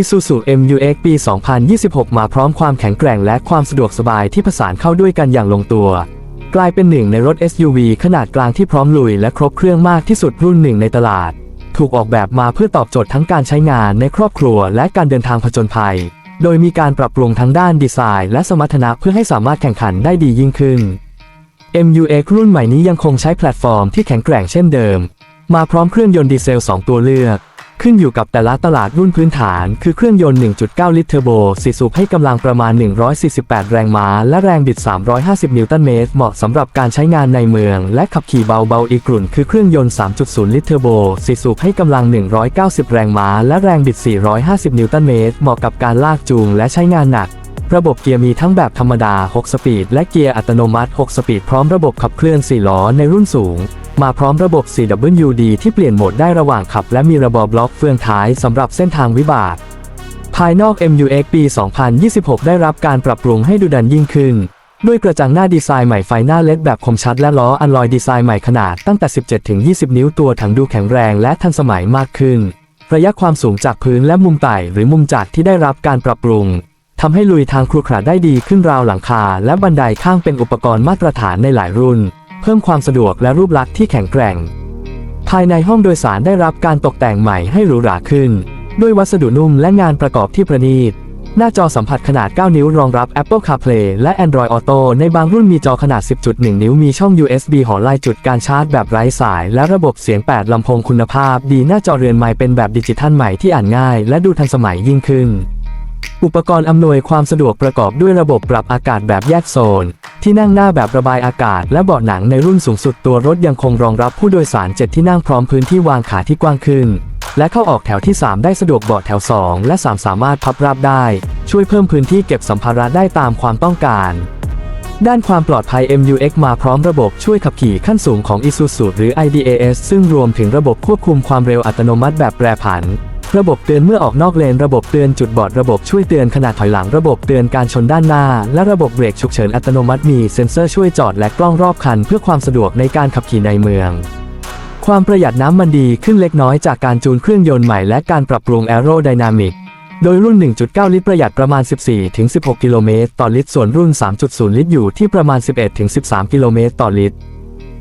Isuzu MU-X ปี 2026 มาพร้อมความแข็งแกร่งและความสะดวกสบายที่ผสานเข้าด้วยกันอย่างลงตัว กลายเป็นหนึ่งในรถ SUV ขนาดกลางที่พร้อมลุยและครบเครื่องมากที่สุดรุ่นหนึ่งในตลาด ถูกออกแบบมาเพื่อตอบโจทย์ทั้งการใช้งานในครอบครัวและการเดินทางผจญภัย โดยมีการปรับปรุงทั้งด้านดีไซน์ และสมรรถนะเพื่อให้สามารถแข่งขันได้ดียิ่งขึ้น MU-X รุ่นใหม่นี้ยังคงใช้แพลตฟอร์มที่แข็งแกร่งเช่นเดิม มาพร้อมเครื่องยนต์ดีเซล 2 ตัวเลือก ขึ้นอยู่กับแต่ละตลาดรุ่นพื้นฐาน คือเครื่องยนต์ 1.9 ลิตรเทอร์โบสี่สูบให้กำลังประมาณ 148 แรงม้า และแรงบิด 350 นิวตันเมตร เหมาะสำหรับการใช้งานในเมือง และขับขี่เบาๆอีกกลุ่น คือเครื่องยนต์ 3.0 ลิตรเทอร์โบสี่สูบให้กำลัง 190 แรงม้า และแรงบิด 450 นิวตันเมตร เหมาะกับการลากจูงและใช้งานหนักระบบเกียร์มีทั้งแบบธรรมดา 6 สปีด และเกียร์อัตโนมัติ 6 สปีด พร้อมระบบขับเคลื่อน 4 ล้อในรุ่นสูง มาพร้อมระบบ 4WD ที่เปลี่ยนโหมดได้ระหว่างขับ และมีระบบล็อกเฟืองท้ายสำหรับเส้นทางวิบาก ภายนอก MUX ปี 2026 ได้รับการปรับปรุงให้ดูดันยิ่งขึ้น ด้วยกระจังหน้าดีไซน์ใหม่ไฟหน้าเลดแบบคมชัดและล้ออัลลอยดีไซน์ใหม่ขนาดตั้งแต่ 17-20 นิ้วตัวถังดูแข็งแรงและทันสมัยมากขึ้น ระยะความสูงจากพื้นและมุมไต่หรือมุมจากที่ได้รับการปรับปรุงทำให้ลุยทางครุขระได้ดีขึ้นราวหลังคา และบันไดข้างเป็นอุปกรณ์มาตรฐานในหลายรุ่น พิ่มความสะดวกและรูปลักษณ์ที่แข็งแกร่ง ภายในห้องโดยสารได้รับการตกแต่งใหม่ให้หรูหราขึ้น ด้วยวัสดุนุ่มและงานประกอบที่ประณีต หน้าจอสัมผัสขนาด 9 นิ้วรองรับ Apple CarPlay และ Android Auto ในบางรุ่นมีจอขนาด 10.1 นิ้วมีช่อง USB หอลายจุดการชาร์จแบบไร้สาย และระบบเสียง 8ลำโพงคุณภาพ ดีหน้าจอเรือนไม้เป็นแบบดิจิทัลใหม่ที่อ่านง่าย และดูทันสมัยยิ่งขึ้น อุปกรณ์อำนวยความสะดวกประกอบด้วยระบบปรับอากาศแบบแยกโซน ที่นั่งหน้าแบบระบายอากาศและเบาะหนังในรุ่นสูงสุดตัวรถยังคงรองรับผู้โดยสาร 7 ที่นั่งพร้อมพื้นที่วางขาที่กว้างขึ้น และเข้าออกแถวที่ 3 ได้สะดวกเบาะแถว 2 และ 3 สามารถพับราบได้ ช่วยเพิ่มพื้นที่เก็บสัมภาระได้ตามความต้องการด้านความปลอดภัย MUX มาพร้อมระบบช่วยขับขี่ขั้นสูงของ Isuzu หรือ IDAS ซึ่งรวมถึงระบบควบคุมความเร็วอัตโนมัติแบบแปรผัน ระบบเตือนเมื่อออกนอกเลน ระบบเตือนจุดบอด ระบบช่วยเตือนขณะถอยหลัง ระบบเตือนการชนด้านหน้า และระบบเบรกฉุกเฉินอัตโนมัติมีเซ็นเซอร์ช่วยจอดและกล้องรอบคัน เพื่อความสะดวกในการขับขี่ในเมือง ความประหยัดน้ำมันดีขึ้นเล็กน้อยจากการจูนเครื่องยนต์ใหม่และการปรับปรุงแอโรไดนามิกโดยรุ่น 1.9 ลิตรประหยัดประมาณ 14-16 กิโลเมตรต่อลิตร ส่วนรุ่น 3.0 ลิตรอยู่ที่ประมาณ 11-13 กิโลเมตรต่อลิตร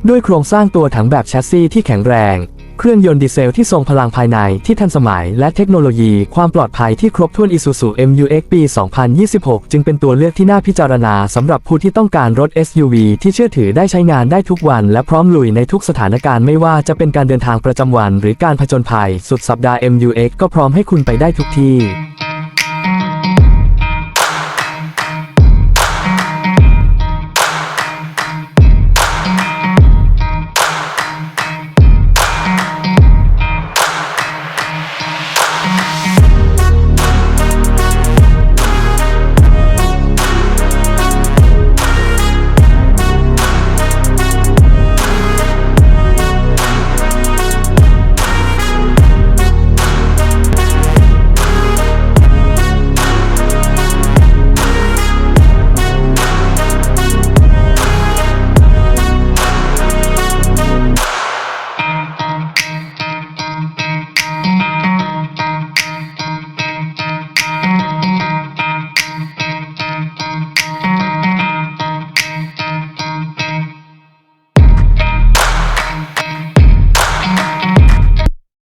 ด้วยโครงสร้างตัวถังแบบแชสซีที่แข็งแรง เครื่องยนต์ดีเซลที่ทรงพลังภายในที่ทันสมัย และเทคโนโลยีความปลอดภัยที่ครบถ้วน Isuzu MU-X ปี 2026 จึงเป็นตัวเลือกที่น่าพิจารณาสำหรับผู้ที่ต้องการรถ SUV ที่เชื่อถือได้ใช้งานได้ทุกวัน และพร้อมลุยในทุกสถานการณ์ไม่ว่าจะเป็นการเดินทางประจำวัน หรือการผจญภัย สุดสัปดาห์ MU-X ก็พร้อมให้คุณไปได้ทุกที่